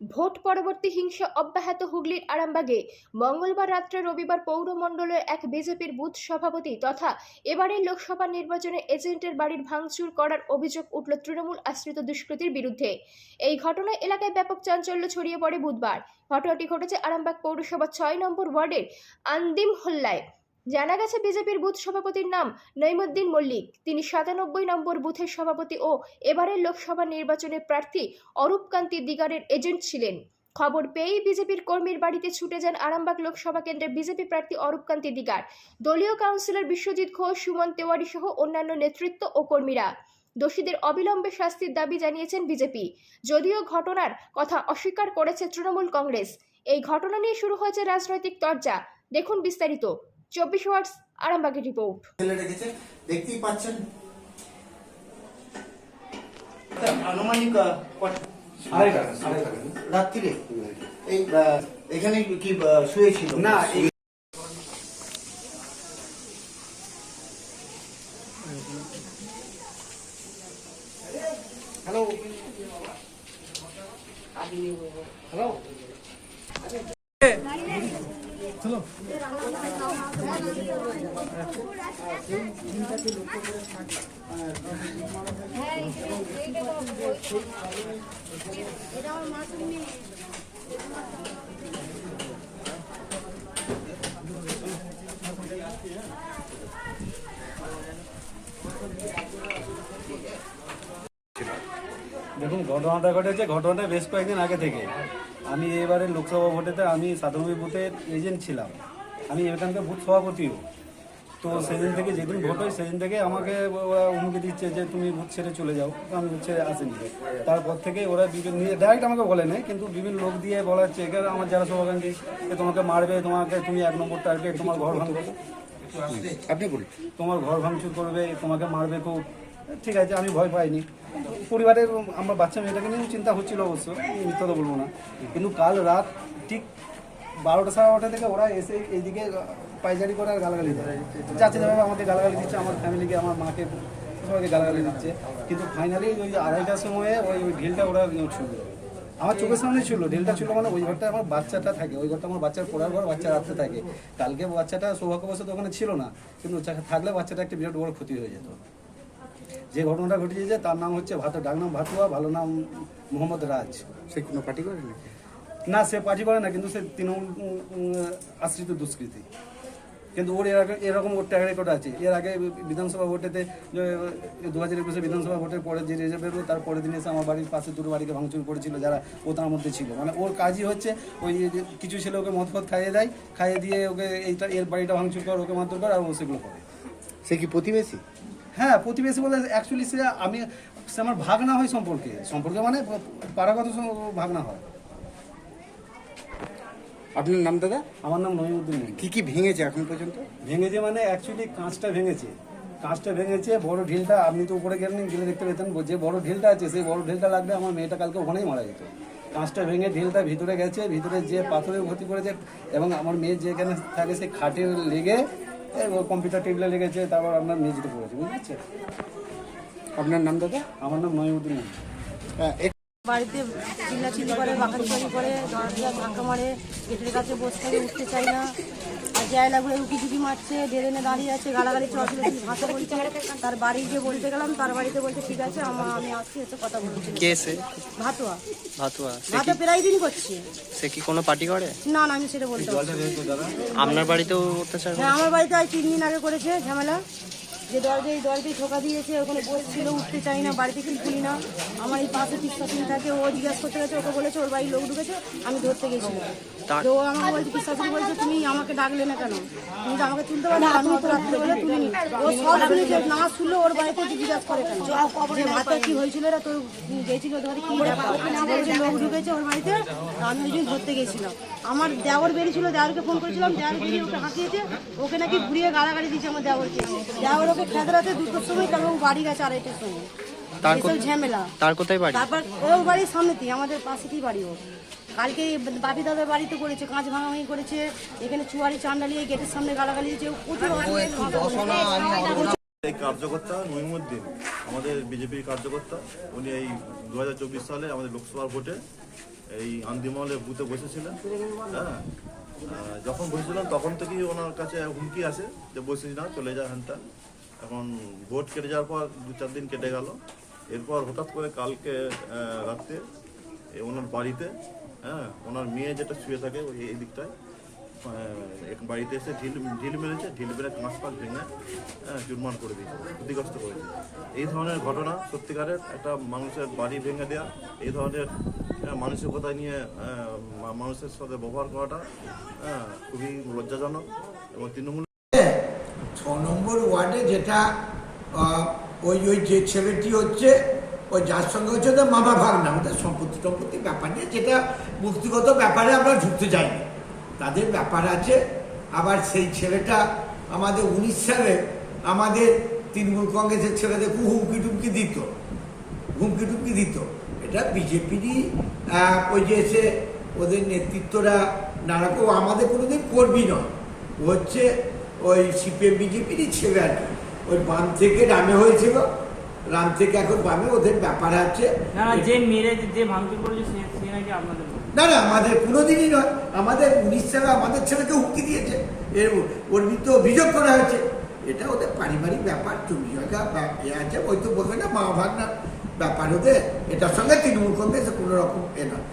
Vote পরবর্তী হিংসা অব্যাহত হুগলির আরামবাগে। মঙ্গলবার রাত্রে রবিবার পৌরমণ্ডলের এক বিজেপির বুথ সভাপতি তথা এবারের লোকসভা নির্বাচনে এজেন্টের বাড়ির ভাঙচুর করার অভিযোগ উঠল তৃণমূল আশ্রিত দুষ্কৃতীর বিরুদ্ধে। এই ঘটনায় এলাকায় ব্যাপক চাঞ্চল্য ছড়িয়ে পড়ে বুধবার। ঘটনাটি ঘটেছে আরামবাগ পৌরসভা ছয় নম্বর ওয়ার্ডের আন্দিম হল্লায়। জানা গেছে বিজেপির বুথ সভাপতির নাম নইমুদ্দিন মল্লিক। তিনি সাতানব্বই নম্বর বুথের সভাপতি ও এবারের লোকসভা নির্বাচনের প্রার্থী অরূপকান্তি দিগারের এজেন্ট ছিলেন। খবর পেয়েই বিজেপির কর্মীর বাড়িতে ছুটে যান আরামবাগ লোকসভা কেন্দ্রের বিজেপি প্রার্থী অরূপকান্তি দিগার। দলীয় কাউন্সিলর বিশ্বজিৎ ঘোষ, সুমন তেওয়ারি সহ অন্যান্য নেতৃত্ব ও কর্মীরা। দোষীদের অবিলম্বে শাস্তির দাবি জানিয়েছেন বিজেপি। যদিও ঘটনার কথা অস্বীকার করেছে তৃণমূল কংগ্রেস, এই ঘটনা নিয়ে শুরু হয়েছে রাজনৈতিক চর্চা দেখুন বিস্তারিত। চব্বিশ ওয়ার্ডস আরামবাগের রিপোর্ট। দেখতেই পাচ্ছেন। আনুমানিক রাত্রিরে? এই এখানে কি শুয়েছিল? না, হ্যালো হ্যালো দেখুন ঘটনাটা ঘটেছে ঘটনাটা বেশ কয়েকদিন আগে থেকে। আমি এবারে লোকসভা ভোটেতে আমি সাধারণ বুথের এজেন্ট ছিলাম। আমি এখানকার বুথ সভাপতিও। তো সেদিন থেকে যেদিন ভোট হয় সেদিন থেকে আমাকে ওরা হুমকি দিচ্ছে যে তুমি বুথ ছেড়ে চলে যাও। আমি বুথ ছেড়ে আসেনি। তারপর থেকে ওরা বিভিন্ন ডাইরেক্ট আমাকে বলে নাই কিন্তু বিভিন্ন লোক দিয়ে বলাচ্ছে এখানে আমার যারা সভাকান্তি তোমাকে মারবে তোমাকে তুমি এক নম্বর টার্গেট তোমার ঘর ভাঙবে। আপনি বলুন তোমার ঘর ভাঙচুর করবে তোমাকে মারবে খুব। ঠিক আছে, আমি ভয় পাইনি। পরিবারের আমার বাচ্চা মেয়েটাকে নিয়ে চিন্তা হচ্ছিল অবশ্য মিথ্যা তো বলব না। কিন্তু কাল রাত ঠিক বারোটা সাড়ে বারোটা থেকে ওরা এসে এইদিকে পাইজারি করে আর গালাগালি দেয়। চাচি দাদা আমাকে গালাগালি দিচ্ছে, আমার ফ্যামিলিকে, আমার মাকে, সবাইকে গালাগালি দিচ্ছে। কিন্তু ফাইনালি ওই আড়াইটার সময়ে ওই ওই ঢিলটা ওরা ছুটল আমার চোখের সামনে ছিল ঢিলটা ছিল মানে ওই ঘরটা আমার বাচ্চাটা থাকে, ওই ঘরটা আমার বাচ্চার পড়ার ঘর, বাচ্চা রাখতে থাকে। কালকে বাচ্চাটা সৌভাগ্যবশত ওখানে ছিল না, কিন্তু থাকলে বাচ্চাটা একটা বিরাট বড় ক্ষতি হয়ে যেত। যে ঘটনাটা ঘটেছে তার নাম হচ্ছে ভাত ডাকনাম ভাতুয়া ভালো নাম মোহাম্মদ রাজ। সে কোনো পার্টি করে নাকি? না সে পার্টি করে না কিন্তু সে তৃণমূল আশ্রিত দুষ্কৃতী। কিন্তু ওর এর আগে এরকম ওর ট্যাগ রেকর্ড আছে। এর আগে বিধানসভা ভোটেতে দু হাজার একুশে বিধানসভা ভোটের পরে যে রেজাল্ট বেরো তার পরের দিন এসে আমার বাড়ির পাশে দুটো বাড়িকে ভাঙচুর করেছিল যারা ও তার মধ্যে ছিল। মানে ওর কাজই হচ্ছে ওই কিছু ছেলে ওকে মদ ফদ খাইয়ে দেয় খাইয়ে দিয়ে ওকে এইটা এর বাড়িটা ভাঙচুর কর ওকে মারধর কর আর ও সেগুলো করে। সে কি প্রতিবেশী? হ্যাঁ প্রতিবেশী বলে অ্যাকচুয়ালি সে আমি সে আমার ভাগনা হয় সম্পর্কে। সম্পর্কে মানে পাড়াগত সম- ভাগনা হয়। আপনার নাম দাদা? আমার নাম নহিউদ্দিন কি কি ভেঙেছে এখন পর্যন্ত? ভেঙেছে মানে অ্যাকচুয়ালি কাঁচটা ভেঙেছে। কাঁচটা ভেঙেছে বড় ঢিলটা আপনি তো উপরে গেলেন গেলে দেখতে পেতেন যে বড় ঢিলটা আছে সেই বড় ঢিলটা লাগবে আমার মেয়েটা কালকে ওখানেই মারা যেত। কাঁচটা ভেঙে ঢিলটা ভিতরে গেছে ভিতরে যে পাথরে ভর্তি করেছে এবং আমার মেয়ে যেখানে থাকে সেই খাটে লেগে কম্পিউটার টেবিলে লেগেছে তারপর আপনার মেঝেতে পড়েছে বুঝতে পারছেন আপনার নাম দাদা? আমার নাম নয়ুদ্দিন। হ্যাঁ, বাড়িতে চিল্লাচিল্লি করে বাকাচুরি করে দরজা ধাক্কা মারে গেটের কাছে বসে উঠতে চাই না। উকি ঝুঁকি মারছে ড্রেনে দাঁড়িয়ে আছে গালাগালি চড়াচড়ি ভাষা বলছে। তার বাড়ি গিয়ে বলতে গেলাম তার বাড়িতে বলছে ঠিক আছে আমার আমি আসছি এসে কথা বলছি। কে সে? ভাতুয়া। প্রায় দিন করছে। সে কি কোনো পার্টি করে? না না আমি সেটা বলতে আপনার বাড়িতেও অত্যাচার হ্যাঁ আমার বাড়িতে আজ তিন দিন আগে করেছে ঝামেলা। যে দরজায় এই দরজায় ঠোকা দিয়েছে ওখানে বসছিল উঠতে চাই না বাড়িতে কিন্তু খুলি না। আমার এই পাশে বিশ্বাসী থাকে ও জিজ্ঞাসা করতে গেছে ওকে বলেছে ওর বাড়ির লোক ঢুকেছে আমি ধরতে গেছিলাম তো ও আমাকে বলছে বিশ্বাসী বলছে তুমি আমাকে ডাকলে না কেন? তুমি তো আমাকে তুলতে পারো আমি তো রাত্রে বেলা তুলিনি। ও সব শুনেছে না শুনলে ওর বাড়িতে জিজ্ঞাসা করে কেন? যে মাথা কি হয়েছিল রে তোর গেছিল বাড়ি কি ব্যাপার? বলছে লোক ঢুকেছে ওর বাড়িতে তা আমি ওই দিন ধরতে গেছিলাম। আমার দেওয়ার বেরিয়েছিল দেওয়ারকে ফোন করেছিলাম দেওয়ার বেরিয়ে ওকে হাঁকিয়েছে ওকে নাকি ঘুরিয়ে গাড়াগাড়ি দিয়েছে আমার দেওয়ারকে। দেওয়ার খেদরাতে দুটোর সময় বাড়ি গেছে আড়াইটার সময়। তার এসব কোথায়- ঝামেলা। তার কোথায় বাড়ি? তারপর ওর বাড়ির সামনেতেই আমাদের পাশেতেই বাড়ি ও কালকে বাপি দাদার বাড়িতে করেছে কাঁচ ভাঙাভাঙি করেছে এখানে চুয়ারি চান্ডালি এই গেটের সামনে গালাগালি দিয়েছে প্রচুর অসুবিধা এই কার্যকর্তা নইমুদ্দিন আমাদের বিজেপির কার্যকর্তা। উনি এই দুহাজার চব্বিশ সালে আমাদের লোকসভার ভোটে এই আন্দিমহলে বুথে বসেছিলেন। হ্যাঁ। আহ, যখন বসেছিলেন তখন থেকেই ওনার কাছে হুমকি আসে যে বসিস না চলে যা হ্যানটা এখন ভোট কেটে যাওয়ার পর দু চার দিন কেটে গেল। এরপর হঠাৎ করে কালকে রাত্রে ওনার বাড়িতে হ্যাঁ ওনার মেয়ে যেটা শুয়ে থাকে ওই এই দিকটায় এক বাড়িতে এসে ঢিল ঢিল মেরেছে ঢিল মেরে কাঁচ পাঁচ ভেঙে হ্যাঁ, চুরমার করে দিয়েছে ক্ষতিগ্রস্ত করেছে এই ধরনের ঘটনা সত্যিকারের একটা মানুষের বাড়ি ভেঙে দেওয়া এই ধরনের আহ, মানসিকতা নিয়ে মানুষের সাথে ব্যবহার করাটা হ্যাঁ, খুবই লজ্জাজনক এবং তৃণমূল ওয়ার্ডে যেটা ওই ওই যে ছেলেটি হচ্ছে ওই যার সঙ্গে হচ্ছে ওদের মামা ভাগ না ওদের সম্পত্তি টম্পত্তি ব্যাপার নিয়ে যেটা মুক্তিগত ব্যাপারে আমরা ঢুকতে যাইনি। তাদের ব্যাপার আছে, আবার সেই ছেলেটা আমাদের উনিশ সালে আমাদের তৃণমূল কংগ্রেসের ছেলেদের খুব হুমকি টুমকি দিত হুমকি টুমকি দিত। এটা বিজেপিরই ওই যে এসে ওদের নেতৃত্বরা, নানা কেউ আমাদের কোনোদিন কর্মী নয়। হচ্ছে ওই সিপিএম বিজেপিরই ছেলে আর কি। ওই বাম থেকে রামে হয়েছিল। রাম থেকে এখন বামে ওদের ব্যাপার আছে। না না যে মেরে যে ভাঙচুর করেছে সে নাকি আপনাদের না না আমাদের কোনোদিনই নয়। আমাদের উনিশ সালে আমাদের ছেলেকে হুমকি দিয়েছে। এর ওর বিরুদ্ধে অভিযোগ করা হয়েছে। এটা ওদের পারিবারিক ব্যাপার চব্বিশ জায়গা এ আছে ওই তো বলবে না মা ভাগনার ব্যাপার ওদের। এটার সঙ্গে তৃণমূল কংগ্রেসের কোনো রকম এ নয়।